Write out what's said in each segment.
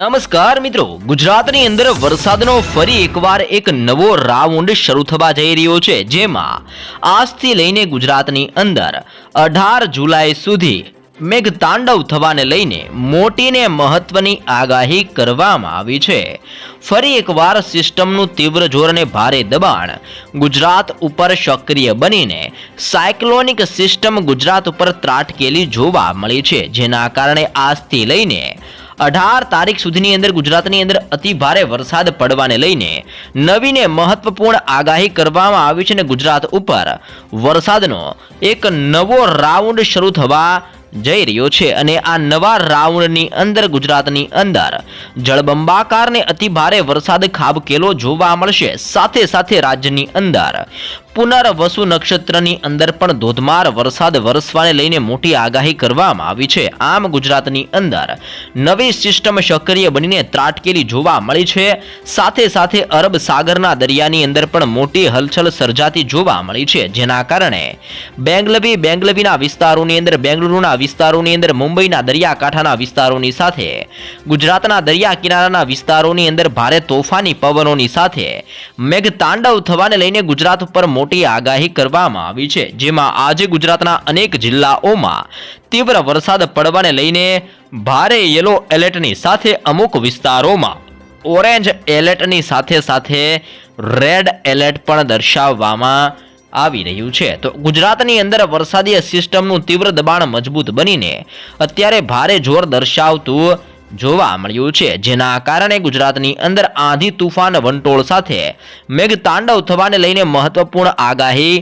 નમસ્કાર મિત્રો, ગુજરાતની અંદર વરસાદનો ફરી એકવાર એક નવો રાઉન્ડ શરૂ થવા જઈ રહ્યો છે, જેમાં આજથી લઈને ગુજરાતની અંદર અઢાર જુલાઈ સુધી મેઘતાંડવ થવાને લઈને મોટીને મહત્વની આગાહી કરવામાં આવી છે. ફરી એકવાર સિસ્ટમનું તીવ્ર જોર અને ભારે દબાણ ગુજરાત ઉપર સક્રિય બનીને સાયક્લોનિક સિસ્ટમ ગુજરાત ઉપર ત્રાટકેલી જોવા મળી છે, જેના કારણે આજથી લઈને અઢાર તારીખ સુધીની અંદર ગુજરાતની અંદર અતિ ભારે વરસાદ પડવાને લઈને નવીને મહત્વપૂર્ણ આગાહી કરવામાં આવી છે અને ગુજરાત ઉપર વરસાદનો એક નવો રાઉન્ડ શરૂ થવા જઈ રહ્યો છે અને આ નવા રાઉન્ડની અંદર ગુજરાતની અંદર જળબંબાકારને અતિ ભારે વરસાદ ખાબકેલો જોવા મળશે. સાથે સાથે રાજ્યની અંદર પુનર્વસુ નક્ષત્રની અંદર પણ ધોધમાર વરસાદ વરસવાને લઈને મોટી આગાહી કરવામાં આવી છે. આમ ગુજરાતની અંદર નવી સિસ્ટમ સક્રિય બનીને ત્રાટકેલી જોવા મળી છે. સાથે સાથે અરબ સાગરના દરિયાની અંદર પણ મોટી હલચલ સર્જાતી જોવા મળી છે. જેના કારણે બેંગલવી બેંગલવીના વિસ્તારોની અંદર, બેંગલુરુના વિસ્તારોની અંદર, મુંબઈના દરિયાકાંઠાના વિસ્તારોની સાથે, ગુજરાતના દરિયા કિનારાના વિસ્તારોની અંદર ભારે તોફાની પવનોની સાથે મેઘતાંડવ થવાને લઈને ગુજરાત ઉપર મોટી આગાહી કરવામાં આવી છે, જેમાં આજે ગુજરાતના અનેક જિલ્લાઓમાં તીવ્ર વરસાદ પડવાને લઈને ભારે યલો એલર્ટની સાથે અમુક વિસ્તારોમાં ઓરેન્જ એલર્ટની સાથે સાથે રેડ એલર્ટ પણ દર્શાવવામાં આવી રહ્યું છે. તો ગુજરાતની અંદર વરસાદી સિસ્ટમનું તીવ્ર દબાણ મજબૂત બનીને અત્યારે ભારે જોર દર્શાવતું જોવા મળ્યું છે, જેના કારણે ગુજરાતની અંદર આંધી તુફાન વંટોળ સાથે મેઘતાંડવ થવાને લઈને મહત્વપૂર્ણ આગાહી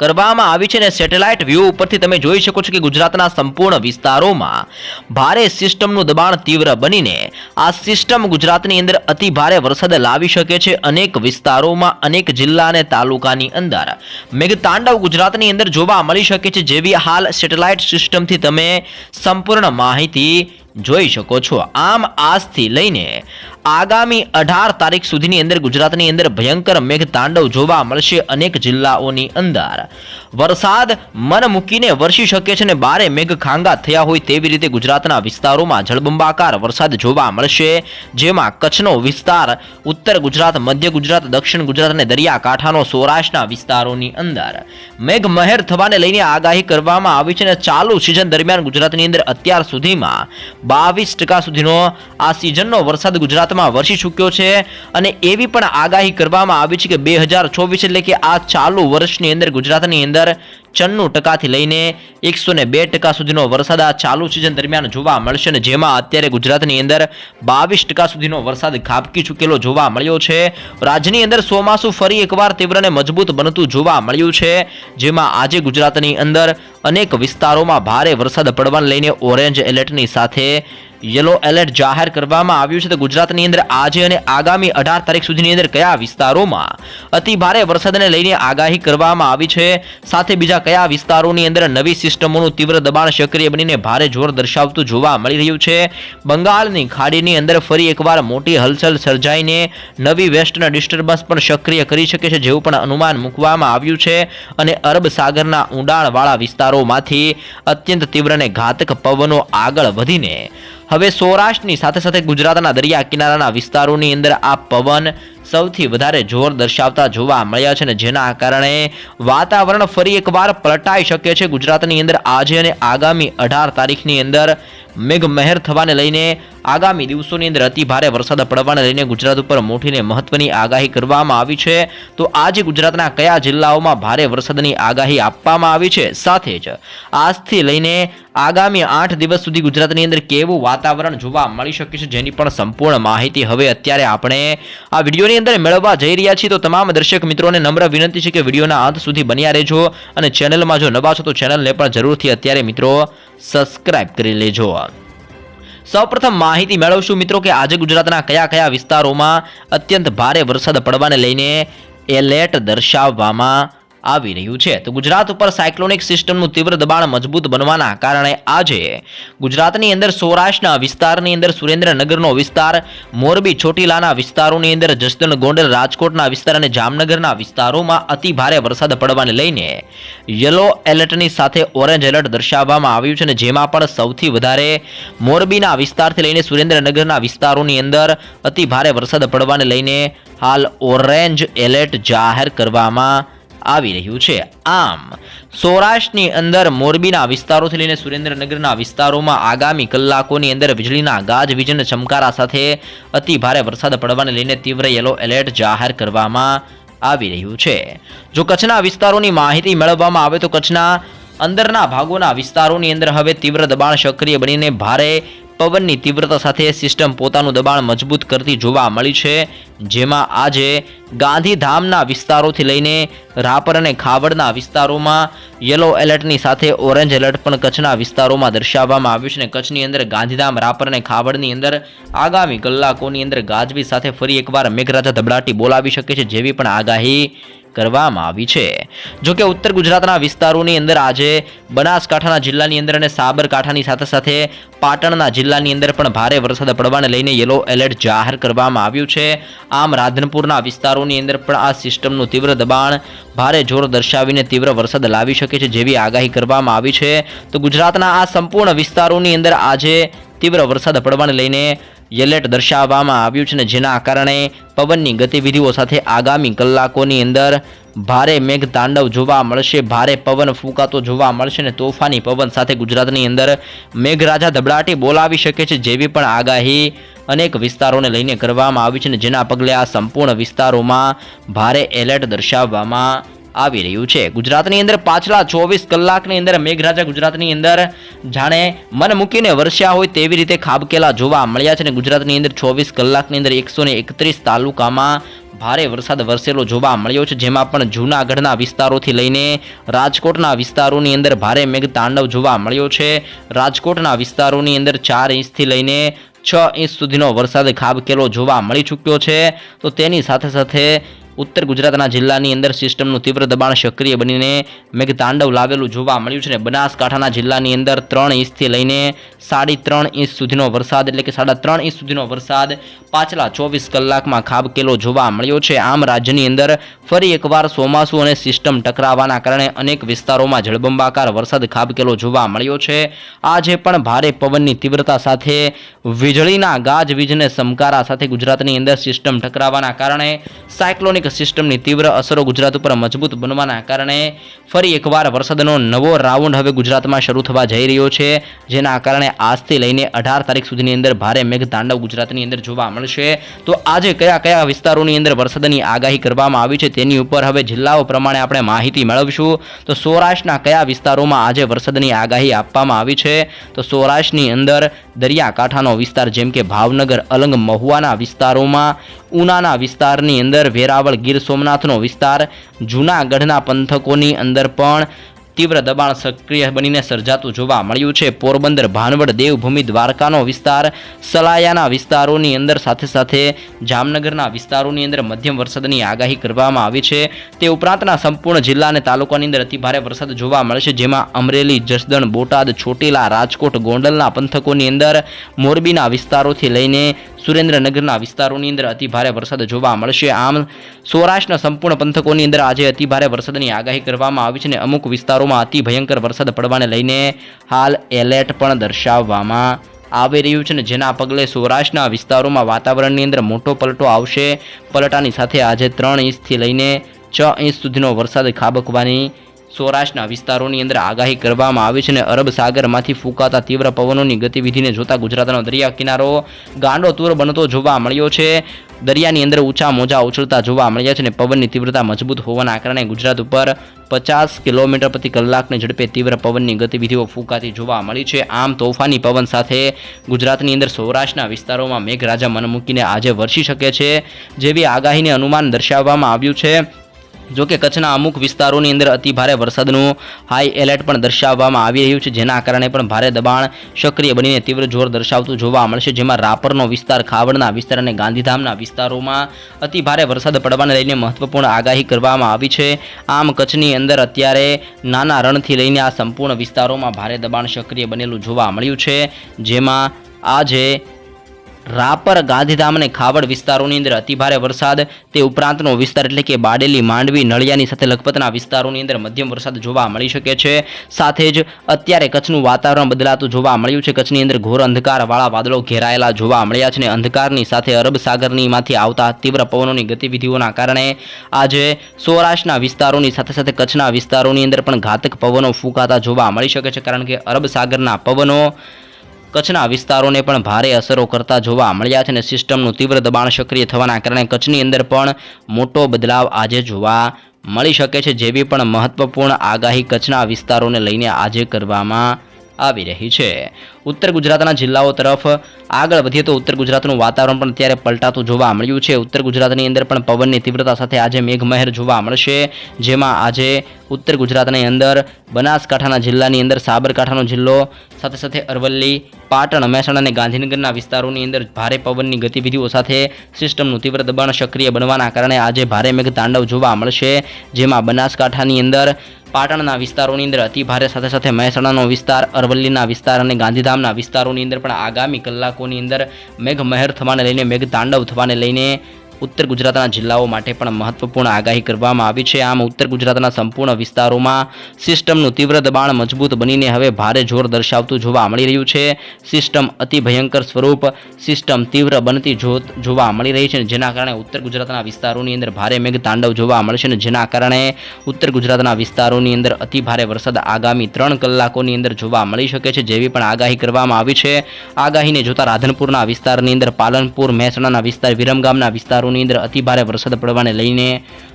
કરવામાં આવી છે અને સેટેલાઇટ વ્યૂ ઉપરથી તમે જોઈ શકો છો કે ગુજરાતના સંપૂર્ણ વિસ્તારોમાં ભારે સિસ્ટમનું દબાણ તીવ્ર બનીને આ સિસ્ટમ ગુજરાતની અંદર અતિ ભારે વરસાદ લાવી શકે છે. અનેક વિસ્તારોમાં, અનેક જિલ્લા અને તાલુકાની અંદર મેઘતાંડવ ગુજરાતની અંદર જોવા મળી શકે છે જેવી હાલ સેટેલાઇટ સિસ્ટમથી તમે સંપૂર્ણ માહિતી જોઈ શકો છો. આમ આજથી લઈને આગામી અઢાર તારીખ સુધીની અંદર ગુજરાતની અંદર ભયંકર મેઘતાંડવ જોવા મળશે અનેક જિલ્લાઓની અંદર. વરસાદ મન મૂકીને વરસી શકે છે અને બારે મેઘ ખાંગા થયા હોય તેવી રીતે ગુજરાતના વિસ્તારોમાં જળબંબાકાર વરસાદ જોવા મળશે, જેમાં કચ્છનો વિસ્તાર, ઉત્તર ગુજરાત, મધ્ય ગુજરાત, દક્ષિણ ગુજરાત અને દરિયાકાંઠાનો સૌરાષ્ટ્રના વિસ્તારોની અંદર. મેઘમહેર થવાને લઈને આગાહી કરવામાં આવી છે અને ચાલુ સિઝન દરમિયાન ગુજરાતની અંદર અત્યાર સુધીમાં બાવીસ ટકા સુધીનો આ સિઝનનો વરસાદ ગુજરાતમાં વરસી ચૂક્યો છે અને એવી પણ આગાહી કરવામાં આવી છે કે બે હજાર ચોવીસ એટલે કે આ ચાલુ વર્ષની અંદર ગુજરાતની અંદર ચન્નું ટકાથી લઈને એકસો ને બે ટકા સુધીનો વરસાદ આ ચાલુ સિઝન દરમિયાન જોવા મળશે અને જેમાં અત્યારે ગુજરાતની અંદર બાવીસ ટકા સુધીનો વરસાદ ખાબકી ચૂકેલો જોવા મળ્યો છે. રાજ્યની અંદર ચોમાસું ફરી એકવાર તીવ્ર અને મજબૂત બનતું જોવા મળ્યું છે. જેમાં આજે ગુજરાતની અંદર અનેક વિસ્તારોમાં ભારે વરસાદ પડવાને લઈને ઓરેન્જ એલર્ટની સાથે યલો એલર્ટ જાહેર કરવામાં આવ્યું છે. તો ગુજરાતની અંદર આજે અને આગામી અઢાર તારીખ સુધીની અંદર કયા વિસ્તારોમાં અતિ ભારે વરસાદને લઈને આગાહી કરવામાં આવી છે? સાથે બીજા કયા વિસ્તારોની અંદર નવી સિસ્ટમોનું તીવ્ર દબાણ સક્રિય બનીને ભારે જોર દર્શાવતું જોવા મળી રહ્યું છે? બંગાળની ખાડીની અંદર ફરી એકવાર મોટી હલચલ સર્જાઈને નવી વેસ્ટર્ન ડિસ્ટર્બન્સ પણ સક્રિય કરી શકે છે, જેવું પણ અનુમાન મૂકવામાં આવ્યું છે. અને અરબ સાગરના ઊંડાણવાળા વિસ્તારોમાંથી અત્યંત તીવ્ર અને ઘાતક પવનો આગળ વધીને. હવે સૌરાષ્ટ્રની સાથે સાથે ગુજરાતના દરિયા કિનારાના વિસ્તારોની અંદર આ પવન સૌથી વધારે જોર દર્શાવતા જોવા મળ્યા છે અને જેના કારણે વાતાવરણ ફરી એકવાર પલટાઈ શકે છે. ગુજરાતની અંદર આજે અને આગામી અઢાર તારીખની અંદર મેઘમહેર થવાને લઈને આગામી દિવસોની અંદર અતિ ભારે વરસાદ પડવાને લઈને ગુજરાત ઉપર મોટીને મહત્વની આગાહી કરવામાં આવી છે. તો આજે ગુજરાતના કયા જિલ્લાઓમાં ભારે વરસાદની આગાહી આપવામાં આવી છે? સાથે જ આજથી લઈને આગામી આઠ દિવસ સુધી ગુજરાતની અંદર કેવું વાતાવરણ જોવા મળી શકે છે જેની પણ સંપૂર્ણ માહિતી હવે અત્યારે આપણે આ વિડીયોની અંદર મેળવવા જઈ રહ્યા છીએ. તો તમામ દર્શક મિત્રોને નમ્ર વિનંતી છે કે વિડીયોના અંત સુધી બન્યા રહેજો અને ચેનલમાં જો નવા છો તો ચેનલને પણ જરૂરથી અત્યારે મિત્રો સબસ્ક્રાઇબ કરી લેજો. સૌપ્રથમ માહિતી મેળવશું મિત્રો કે આજે ગુજરાતના કયા કયા વિસ્તારોમાં અત્યંત ભારે વરસાદ પડવાને લઈને એલર્ટ દર્શાવવામાં આવી રહ્યું છે. તો ગુજરાત ઉપર સાયક્લોનિક સિસ્ટમનું તીવ્ર દબાણ મજબૂત બનવાના કારણે આજે ગુજરાતની અંદર સૌરાષ્ટ્રના વિસ્તારની અંદર સુરેન્દ્રનગરનો વિસ્તાર, મોરબી ચોટીલાના વિસ્તારોની અંદર જસદણ ગોંડલ રાજકોટના વિસ્તાર અને જામનગરના વિસ્તારોમાં અતિ ભારે વરસાદ પડવાને લઈને યલો એલર્ટની સાથે ઓરેન્જ એલર્ટ દર્શાવવામાં આવ્યું છે અને જેમાં પણ સૌથી વધારે મોરબીના વિસ્તારથી લઈને સુરેન્દ્રનગરના વિસ્તારોની અંદર અતિ ભારે વરસાદ પડવાને લઈને હાલ ઓરેન્જ એલર્ટ જાહેર કરવામાં આવી રહ્યું છે. આમ, સૌરાષ્ટ્રની અંદર મોરબીના વિસ્તારોથી લઈને સુરેન્દ્રનગરના વિસ્તારોમાં આગામી કલાકોની અંદર વીજળીના ગાજવીજન ચમકારા સાથે અતિ ભારે વરસાદ પડવાને લઈને તીવ્ર યલો એલર્ટ જાહેર કરવામાં આવી રહ્યું છે. જો કચ્છના વિસ્તારોની માહિતી મેળવવામાં આવે તો કચ્છના અંદરના ભાગોના વિસ્તારોની અંદર હવે તીવ્ર દબાણ સક્રિય બનીને ભારે પવનની તીવ્રતા સાથે સિસ્ટમ પોતાનું દબાણ મજબૂત કરતી જોવા મળી છે, જેમાં આજે ગાંધીધામના વિસ્તારોથી લઈને રાપર અને ખાવડના વિસ્તારોમાં યલો એલર્ટની સાથે ઓરેન્જ એલર્ટ પણ કચ્છના વિસ્તારોમાં દર્શાવવામાં આવ્યું છે અને કચ્છની અંદર ગાંધીધામ, રાપર અને ખાવડની અંદર આગામી કલાકોની અંદર ગાજવીજ સાથે ફરી એકવાર મેઘરાજા ધબડાટી બોલાવી શકે છે જેવી પણ આગાહી કરવામાં આવી છે. જો કે ઉત્તર ગુજરાતના વિસ્તારોની અંદર આજે બનાસકાંઠાના જિલ્લાની અંદર અને સાબરકાંઠાની સાથે સાથે પાટણના જિલ્લાની અંદર પણ ભારે વરસાદ પડવાને લઈને યલો એલર્ટ જાહેર કરવામાં આવ્યું છે. આમ રાધનપુરના વિસ્તારોની અંદર પણ આ સિસ્ટમનું તીવ્ર દબાણ ભારે જોર દર્શાવીને તીવ્ર વરસાદ લાવી શકે છે જેવી આગાહી કરવામાં આવી છે. તો ગુજરાતના આ સંપૂર્ણ વિસ્તારોની અંદર આજે તીવ્ર વરસાદ પડવાને લઈને એલર્ટ દર્શાવવામાં આવ્યું છે ને જેના કારણે પવનની ગતિવિધિઓ સાથે આગામી કલાકોની અંદર ભારે મેઘ તાંડવ જોવા મળશે, ભારે પવન ફૂંકાતો જોવા મળશે ને તોફાની પવન સાથે ગુજરાતની અંદર મેઘરાજા ધબડાટી બોલાવી શકે છે જેવી પણ આગાહી અનેક વિસ્તારોને લઈને કરવામાં આવી છે ને જેના પગલે આ સંપૂર્ણ વિસ્તારોમાં ભારે એલર્ટ દર્શાવવામાં આવી રહ્યું છે. ગુજરાતની અંદર પાછલા ચોવીસ કલાકની અંદર મેઘરાજા ગુજરાતની અંદર જાણે મન મૂકીને વરસ્યા હોય તેવી રીતે ખાબકેલા જોવા મળ્યા છે અને ગુજરાતની અંદર ચોવીસ કલાકની અંદર એકસો એકત્રીસ તાલુકામાં ભારે વરસાદ વરસેલો જોવા મળ્યો છે. જેમાં પણ જૂનાગઢના વિસ્તારોથી લઈને રાજકોટના વિસ્તારોની અંદર ભારે મેઘ તાંડવ જોવા મળ્યો છે. રાજકોટના વિસ્તારોની અંદર ચાર ઇંચથી લઈને છ ઇંચ સુધીનો વરસાદ ખાબકેલો જોવા મળી ચૂક્યો છે. તો તેની સાથે સાથે ઉત્તર ગુજરાતના જિલ્લાની અંદર સિસ્ટમનું તીવ્ર દબાણ સક્રિય બનીને મેઘતાંડવ લાવેલું જોવા મળ્યું છે બનાસકાંઠાના જિલ્લાની અંદર ત્રણ ઇંચથી લઈને સાડી ત્રણ ઇંચ સુધીનો વરસાદ એટલે કે સાડા ત્રણ ઇંચ સુધીનો વરસાદ પાછલા ચોવીસ કલાકમાં ખાબકેલો જોવા મળ્યો છે. આમ રાજ્યની અંદર ફરી એકવાર ચોમાસું અને સિસ્ટમ ટકરાવાના કારણે અનેક વિસ્તારોમાં જળબંબાકાર વરસાદ ખાબકેલો જોવા મળ્યો છે. આજે પણ ભારે પવનની તીવ્રતા સાથે વીજળીના ગાજવીજને સમકારા સાથે ગુજરાતની અંદર સિસ્ટમ ટકરાવાના કારણે સાયક્લોનિક સિસ્ટમની તીવ્ર અસરો ગુજરાત ઉપર મજબૂત બનવાના કારણે ફરી એકવાર વરસાદનો નવો રાઉન્ડ હવે ગુજરાતમાં શરૂ થવા જઈ રહ્યો છે. જેના કારણે આજથી લઈને અઢાર તારીખ સુધીની અંદર ભારે મેઘતાંડવ ગુજરાતની અંદર જોવા મળશે. તો આજે કયા કયા વિસ્તારોની અંદર વરસાદની આગાહી કરવામાં આવી છે તેની ઉપર હવે જિલ્લાઓ પ્રમાણે આપણે માહિતી મેળવીશું. તો સૌરાષ્ટ્રના કયા વિસ્તારોમાં આજે વરસાદની આગાહી આપવામાં આવી છે? તો સૌરાષ્ટ્રની અંદર દરિયાકાંઠાનો વિસ્તાર જેમ કે ભાવનગર, અલંગ મહુવાના વિસ્તારોમાં, ઉનાના વિસ્તારની અંદર વેરાવળ ગીર સોમનાથનો વિસ્તાર, જૂનાગઢના પંથકોની અંદર પણ તીવ્ર દબાણ સક્રિય બનીને સર્જાતું જોવા મળ્યું છે. પોરબંદર, ભાનવડ, દેવભૂમિ, દ્વારકાનો વિસ્તાર, સલાયાના વિસ્તારોની અંદર સાથે સાથે જામનગરના વિસ્તારોની અંદર મધ્યમ વરસાદની આગાહી કરવામાં આવી છે. તે ઉપરાંતના સંપૂર્ણ જિલ્લા અને તાલુકાની અંદર અતિભારે વરસાદ જોવા મળશે જેમાં અમરેલી, જસદણ, બોટાદ, ચોટીલા, રાજકોટ, ગોંડલના પંથકોની અંદર મોરબીના વિસ્તારોથી લઈને સુરેન્દ્રનગરના વિસ્તારોની અંદર અતિભારે વરસાદ જોવા મળશે. આમ, સૌરાષ્ટ્રના સંપૂર્ણ પંથકોની અંદર આજે અતિભારે વરસાદની આગાહી કરવામાં આવી છે અને અમુક વિસ્તારોમાં અતિ ભયંકર વરસાદ પડવાને લઈને હાલ એલર્ટ પણ દર્શાવવામાં આવી રહ્યું છે ને જેના પગલે સૌરાષ્ટ્રના વિસ્તારોમાં વાતાવરણની અંદર મોટો પલટો આવશે. પલટાની સાથે આજે ત્રણ ઇંચથી લઈને છ ઇંચ સુધીનો વરસાદ ખાબકવાની સૌરાષ્ટ્રના વિસ્તારોની અંદર આગાહી કરવામાં આવી છે અને અરબ સાગરમાંથી ફૂંકાતા તીવ્ર પવનોની ગતિવિધિને જોતા ગુજરાતનો દરિયા કિનારો ગાંડો તૂર બનતો જોવા મળ્યો છે. દરિયાની અંદર ઊંચા મોજા ઉછળતા જોવા મળ્યા છે અને પવનની તીવ્રતા મજબૂત હોવાના કારણે ગુજરાત ઉપર પચાસ કિલોમીટર પ્રતિ કલાકની ઝડપે તીવ્ર પવનની ગતિવિધિઓ ફૂંકાતી જોવા મળી છે. આમ તોફાની પવન સાથે ગુજરાતની અંદર સૌરાષ્ટ્રના વિસ્તારોમાં મેઘરાજા મન મૂકીને આજે વરસી શકે છે. જેવી આગાહીને અનુમાન દર્શાવવામાં આવ્યું છે. જો કે કચ્છના અમુક વિસ્તારોની અંદર અતિ ભારે વરસાદનું હાઈ એલર્ટ પણ દર્શાવવામાં આવી રહ્યું છે, જેના કારણે પણ ભારે દબાણ સક્રિય બનીને તીવ્ર જોર દર્શાવતું જોવા મળશે, જેમાં રાપરનો વિસ્તાર, ખાવડના વિસ્તાર અને ગાંધીધામના વિસ્તારોમાં અતિ ભારે વરસાદ પડવાને લઈને મહત્વપૂર્ણ આગાહી કરવામાં આવી છે. આમ કચ્છની અંદર અત્યારે નાના રણથી લઈને આ સંપૂર્ણ વિસ્તારોમાં ભારે દબાણ સક્રિય બનેલું જોવા મળ્યું છે, જેમાં આજે રાપર, ગાંધીધામ અને ખાવડ વિસ્તારોની અંદર અતિભારે વરસાદ. તે ઉપરાંતનો વિસ્તાર એટલે કે બાડેલી, માંડવી, નળિયાની સાથે લખપતના વિસ્તારોની અંદર મધ્યમ વરસાદ જોવા મળી શકે છે. સાથે જ અત્યારે કચ્છનું વાતાવરણ બદલાતું જોવા મળ્યું છે. કચ્છની અંદર ઘોર અંધકારવાળા વાદળો ઘેરાયેલા જોવા મળ્યા છે અને અંધકારની સાથે અરબ સાગરનીમાંથી આવતા તીવ્ર પવનોની ગતિવિધિઓના કારણે આજે સૌરાષ્ટ્રના વિસ્તારોની સાથે સાથે કચ્છના વિસ્તારોની અંદર પણ ઘાતક પવનો ફૂંકાતા જોવા મળી શકે છે. કારણ કે અરબ સાગરના પવનો કચ્છના વિસ્તારોને પણ ભારે અસરો કરતા જોવા મળ્યા છે અને સિસ્ટમનું તીવ્ર દબાણ સક્રિય થવાના કારણે કચ્છની અંદર પણ મોટો બદલાવ આજે જોવા મળી શકે છે. જેવી પણ મહત્વપૂર્ણ આગાહી કચ્છના વિસ્તારોને લઈને આજે કરવામાં આવી રહી છે. ઉત્તર ગુજરાતના જિલ્લાઓ તરફ આગળ વધીએ તો ઉત્તર ગુજરાતનું વાતાવરણ પણ અત્યારે પલટાતું જોવા મળ્યું છે. ઉત્તર ગુજરાતની અંદર પણ પવનની તીવ્રતા સાથે આજે મેઘમહેર જોવા મળશે. જેમાં આજે ઉત્તર ગુજરાતની અંદર બનાસકાંઠાના જિલ્લાની અંદર સાબરકાંઠાનો જિલ્લો, સાથે સાથે અરવલ્લી, પાટણ, મહેસાણા અને ગાંધીનગરના વિસ્તારોની અંદર ભારે પવનની ગતિવિધિઓ સાથે સિસ્ટમનું તીવ્ર દબાણ સક્રિય બનવાના કારણે આજે ભારે મેઘ તાંડવ જોવા મળશે. જેમાં બનાસકાંઠાની અંદર પાટણના વિસ્તારોની અંદર અતિ ભારે સાથે સાથે મહેસાણાનો વિસ્તાર, અરવલ્લીના વિસ્તાર અને ગાંધીધામના વિસ્તારોની અંદર પણ આગામી કલાકોની અંદર મેઘમહેર થવાને લઈને મેઘ તાંડવ થવાને લઈને ઉત્તર ગુજરાતના જિલ્લાઓ માટે પણ મહત્વપૂર્ણ આગાહી કરવામાં આવી છે. આમ ઉત્તર ગુજરાતના સંપૂર્ણ વિસ્તારોમાં સિસ્ટમનું તીવ્ર દબાણ મજબૂત બનીને હવે ભારે જોર દર્શાવતું જોવા મળી રહ્યું છે. સિસ્ટમ અતિ ભયંકર સ્વરૂપ સિસ્ટમ તીવ્ર બનતી જોવા મળી રહી છે જેના કારણે ઉત્તર ગુજરાતના વિસ્તારોની અંદર ભારે મેઘ તાંડવ જોવા મળશે અને જેના કારણે ઉત્તર ગુજરાતના વિસ્તારોની અંદર અતિ ભારે વરસાદ આગામી ત્રણ કલાકોની અંદર જોવા મળી શકે છે જેવી પણ આગાહી કરવામાં આવી છે. આગાહીને જોતા રાધનપુરના વિસ્તારની અંદર પાલનપુર, મહેસાણાના વિસ્તાર, વિરમગામના વિસ્તારોની અંદર અતિભારે વરસાદ પડવાને લઈને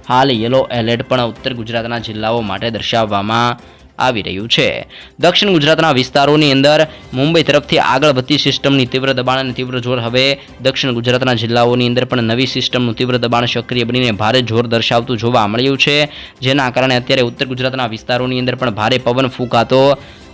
હાલ યલો એલર્ટ પણ ઉત્તર ગુજરાતના જિલ્લાઓ માટે દર્શાવવામાં આવી રહ્યું છે. દક્ષિણ ગુજરાતના વિસ્તારોની અંદર મુંબઈ તરફથી આગળ વધતી સિસ્ટમની તીવ્ર દબાણ અને તીવ્ર જોર હવે દક્ષિણ ગુજરાતના જિલ્લાઓની અંદર પણ નવી સિસ્ટમનું તીવ્ર દબાણ સક્રિય બનીને ભારે જોર દર્શાવતું જોવા મળ્યું છે. જેના કારણે અત્યારે ઉત્તર ગુજરાતના વિસ્તારોની અંદર પણ ભારે પવન ફૂંકાતો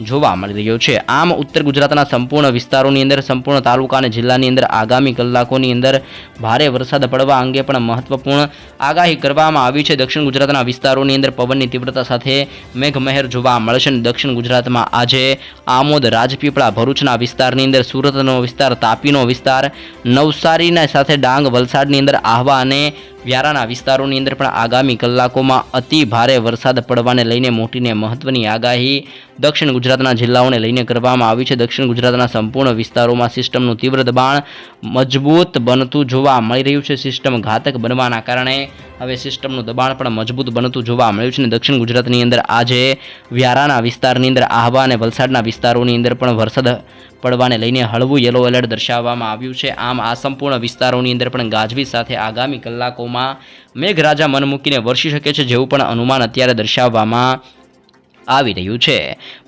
જોવા મળી રહ્યો છે. આમ ઉત્તર ગુજરાતના સંપૂર્ણ વિસ્તારોની અંદર, સંપૂર્ણ તાલુકા અને જિલ્લાની અંદર આગામી કલાકોની અંદર ભારે વરસાદ પડવા અંગે પણ મહત્વપૂર્ણ આગાહી કરવામાં આવી છે. દક્ષિણ ગુજરાતના વિસ્તારોની અંદર પવનની તીવ્રતા સાથે મેઘમહેર જોવા મળશે અને દક્ષિણ ગુજરાતમાં આજે આમોદ રાજપીપળા ભરૂચના વિસ્તારની અંદર, સુરતનો વિસ્તાર, તાપીનો વિસ્તાર, નવસારીના સાથે ડાંગ વલસાડની અંદર આહવા અને વ્યારાના વિસ્તારોની અંદર પણ આગામી કલાકોમાં અતિ ભારે વરસાદ પડવાને લઈને મોટીને મહત્વની આગાહી દક્ષિણ ગુજરાતના જિલ્લાઓને લઈને કરવામાં આવી છે. દક્ષિણ ગુજરાતના સંપૂર્ણ વિસ્તારોમાં સિસ્ટમનું તીવ્ર દબાણ મજબૂત બનતું જોવા મળી રહ્યું છે. સિસ્ટમ ઘાતક બનવાના કારણે હવે સિસ્ટમનું દબાણ પણ મજબૂત બનતું જોવા મળ્યું છે અને દક્ષિણ ગુજરાતની અંદર આજે વ્યારાના વિસ્તારની અંદર આહવા અને વલસાડના વિસ્તારોની અંદર પણ વરસાદ પડવાને લઈને હળવું યલો એલર્ટ દર્શાવવામાં આવ્યું છે. આમ આ સંપૂર્ણ વિસ્તારોની અંદર પણ ગાજવીજ સાથે આગામી કલાકોમાં મેઘરાજા મન મૂકીને વરસી શકે છે જેવું પણ અનુમાન અત્યારે દર્શાવવામાં આવી રહ્યું છે.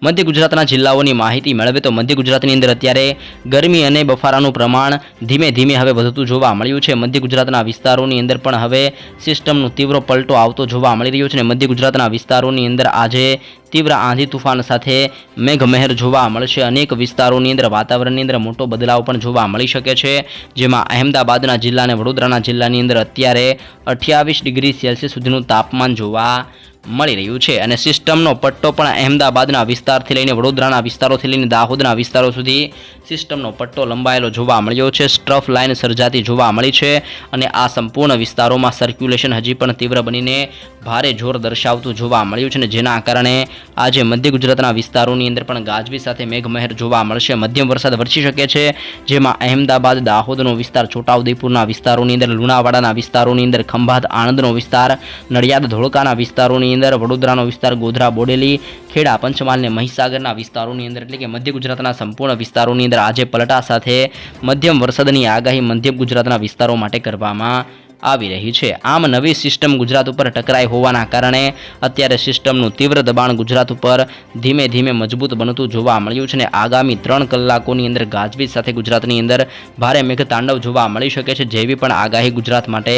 મધ્ય ગુજરાતના જિલ્લાઓની માહિતી મેળવે તો મધ્ય ગુજરાતની અંદર અત્યારે ગરમી અને બફારાનું પ્રમાણ ધીમે ધીમે હવે વધતું જોવા મળ્યું છે. મધ્ય ગુજરાતના વિસ્તારોની અંદર પણ હવે સિસ્ટમનું તીવ્ર પલટો આવતો જોવા મળી રહ્યો છે અને મધ્ય ગુજરાતના વિસ્તારોની અંદર આજે તીવ્ર આંધી તુફાન સાથે મેઘમહેર જોવા મળશે. અનેક વિસ્તારોની અંદર વાતાવરણની અંદર મોટો બદલાવ પણ જોવા મળી શકે છે. જેમાં અહેમદાબાદના જિલ્લા અને વડોદરાના જિલ્લાની અંદર અત્યારે અઠ્યાવીસ ડિગ્રી સેલ્સિયસ સુધીનું તાપમાન જોવા મળી રહ્યું છે અને સિસ્ટમનો પટ્ટો પણ અહેમદાબાદના વિસ્તારથી લઈને વડોદરાના વિસ્તારોથી લઈને દાહોદના વિસ્તારો સુધી સિસ્ટમનો પટ્ટો લંબાયેલો જોવા મળ્યો છે. સ્ટ્રફ લાઇન સર્જાતી જોવા મળી છે અને આ સંપૂર્ણ વિસ્તારોમાં સર્ક્યુલેશન હજી પણ તીવ્ર બનીને ભારે જોર દર્શાવતું જોવા મળ્યું છે અને જેના કારણે આજે મધ્ય ગુજરાતના વિસ્તારોની અંદર પણ ગાજવી સાથે મેઘમહેર જોવા મળશે. મધ્યમ વરસાદ વરસી શકે છે, જેમાં અહેમદાબાદ, દાહોદનો વિસ્તાર, છોટાઉદેપુરના વિસ્તારોની અંદર, લુણાવાડાના વિસ્તારોની અંદર, ખંભાત, આણંદનો વિસ્તાર, નડિયાદ, ધોળકાના વિસ્તારોની અંદર વડોદરાનો વિસ્તાર ગોધરા બોડેલી, ખેડા પંચમહાલ અને મહીસાગરના વિસ્તારોની અંદર એટલે કે મધ્ય ગુજરાતના સંપૂર્ણ વિસ્તારોની અંદર આજે પલટા સાથે મધ્યમ વરસાદની આગાહી મધ્ય ગુજરાતના વિસ્તારો માટે કરવામાં આવી રહી છે. આમ નવી સિસ્ટમ ગુજરાત ઉપર ટકરાઈ હોવાના કારણે અત્યારે સિસ્ટમનું તીવ્ર દબાણ ગુજરાત ઉપર ધીમે ધીમે મજબૂત બનતું જોવા મળ્યું છે અને આગામી ત્રણ કલાકોની અંદર ગાજવીજ સાથે ગુજરાતની અંદર ભારે મેઘતાંડવ જોવા મળી શકે છે જેવી પણ આગાહી ગુજરાત માટે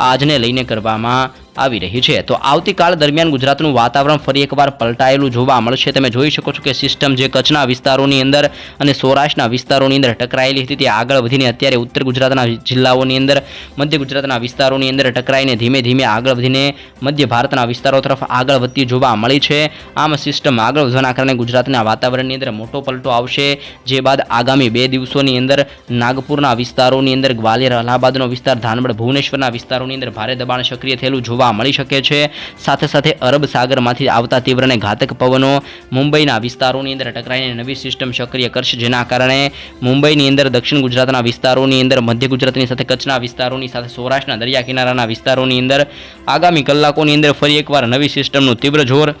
આજને લઈને કરવામાં આવી રહી છે. તો આવતીકાલ દરમિયાન ગુજરાતનું વાતાવરણ ફરી એકવાર પલટાયેલું જોવા મળશે તમે જોઈ શકો છો કે સિસ્ટમ જે કચ્છના વિસ્તારોની અંદર અને સૌરાષ્ટ્રના વિસ્તારોની અંદર ટકરાયેલી હતી, તે આગળ વધીને અત્યારે ઉત્તર ગુજરાતના જિલ્લાઓની અંદર, મધ્ય ગુજરાતના વિસ્તારોની અંદર ટકરાઈને ધીમે ધીમે આગળ વધીને મધ્ય ભારતના વિસ્તારો તરફ આગળ વધતી જોવા મળી છે. આમ સિસ્ટમ આગળ વધવાના કારણે ગુજરાતના વાતાવરણની અંદર મોટો પલટો આવશે. જે બાદ આગામી બે દિવસોની અંદર નાગપુરના વિસ્તારોની અંદર ગ્વાલિયર, અલ્હાબાદનો વિસ્તાર ધાનબડ ભુવનેશ્વરના વિસ્તારોની અંદર ભારે દબાણ સક્રિય થયેલું જોવા મળી શકે છે. સાથે સાથે અરબ સાગરમાંથી આવતા તીવ્ર અને ઘાતક પવનો મુંબઈના વિસ્તારોની અંદર ટકરાઈને નવી સિસ્ટમ સક્રિય કરશે. જેના કારણે મુંબઈની અંદર દક્ષિણ ગુજરાતના વિસ્તારોની અંદર, મધ્ય ગુજરાતની સાથે કચ્છના વિસ્તારોની સાથે, સૌરાષ્ટ્રના દરિયા કિનારાના વિસ્તારોની અંદર આગામી કલાકોની અંદર ફરી એકવાર નવી સિસ્ટમનું તીવ્ર જોર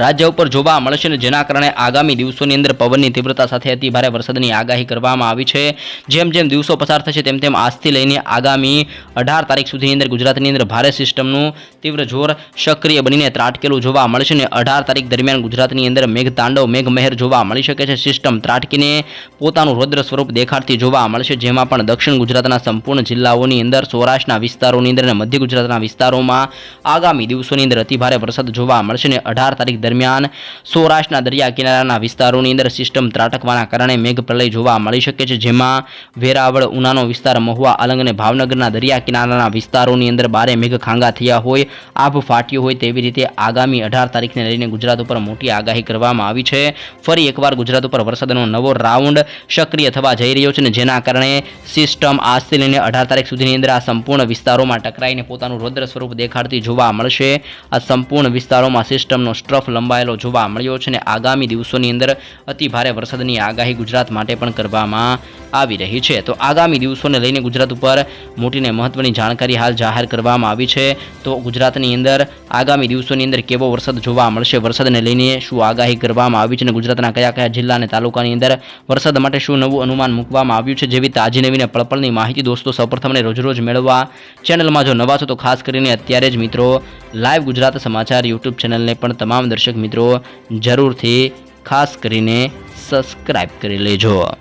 રાજ્ય ઉપર જોવા મળશે ને જેના કારણે આગામી દિવસોની અંદર પવનની તીવ્રતા સાથે અતિ ભારે વરસાદની આગાહી કરવામાં આવી છે. જેમ જેમ દિવસો પસાર થશે તેમ તેમ આજથી લઈને આગામી અઢાર તારીખ સુધીની અંદર ગુજરાતની અંદર ભારે સિસ્ટમનું તીવ્ર જોર સક્રિય બનીને ત્રાટકેલું જોવા મળશે ને અઢાર તારીખ દરમિયાન ગુજરાતની અંદર મેઘતાંડવ, મેઘમહેર જોવા મળી શકે છે. સિસ્ટમ ત્રાટકીને પોતાનું રૌદ્ર સ્વરૂપ દેખાડતી જોવા મળશે, જેમાં પણ દક્ષિણ ગુજરાતના સંપૂર્ણ જિલ્લાઓની અંદર સૌરાષ્ટ્રના વિસ્તારોની અંદર અને મધ્ય ગુજરાતના વિસ્તારોમાં આગામી દિવસોની અંદર અતિભારે વરસાદ જોવા મળશે અને અઢાર તારીખ દરમિયાન સૌરાષ્ટ્રના દરિયા કિનારાના વિસ્તારોની અંદર સિસ્ટમ ત્રાટકવાના કારણે મેઘ પ્રલય જોવા મળી શકે છે, જેમાં વેરાવળ, ઉનાનો વિસ્તાર, મહુવા અલંગ અને ભાવનગરના દરિયા કિનારાના વિસ્તારોની અંદર બારે મેઘ ખાંગા થયા હોય, આભ ફાટ્યો હોય તેવી રીતે આગામી અઢાર તારીખને લઈને ગુજરાત ઉપર મોટી આગાહી કરવામાં આવી છે. ફરી એકવાર ગુજરાત ઉપર વરસાદનો નવો રાઉન્ડ સક્રિય થવા જઈ રહ્યો છે અને જેના કારણે સિસ્ટમ આજથી લઈને અઢાર તારીખ સુધીની અંદર આ સંપૂર્ણ વિસ્તારોમાં ટકરાઈને પોતાનું રૌદ્ર સ્વરૂપ દેખાડતી જોવા મળશે. આ સંપૂર્ણ વિસ્તારોમાં સિસ્ટમનો સ્ટ્રફ લંબાયેલો જોવા મળ્યો છે અને આગામી દિવસોની અંદર અતિ ભારે વરસાદની આગાહી ગુજરાત માટે પણ કરવામાં આવી રહી છે. તો આગામી દિવસોને લઈને ગુજરાત ઉપર મોટીને મહત્વની જાણકારી હાલ જાહેર કરવામાં આવી છે. તો ગુજરાતની અંદર આગામી દિવસોની અંદર કેવો વરસાદ જોવા મળશે, વરસાદને લઈને શું આગાહી કરવામાં આવી છે અને ગુજરાતના કયા કયા જિલ્લા અને તાલુકાની અંદર વરસાદ માટે શું નવું અનુમાન મૂકવામાં આવ્યું છે? જેવી તાજી નવીને પળપળની માહિતી દોસ્તો સૌપ્રથમને રોજ રોજ મેળવવા ચેનલમાં જો નવા છો તો ખાસ કરીને અત્યારે જ મિત્રો લાઈવ ગુજરાત સમાચાર યુટ્યુબ ચેનલને પણ તમામ દર્શક મિત્રો જરૂરથી ખાસ કરીને સબસ્ક્રાઈબ કરી લેજો.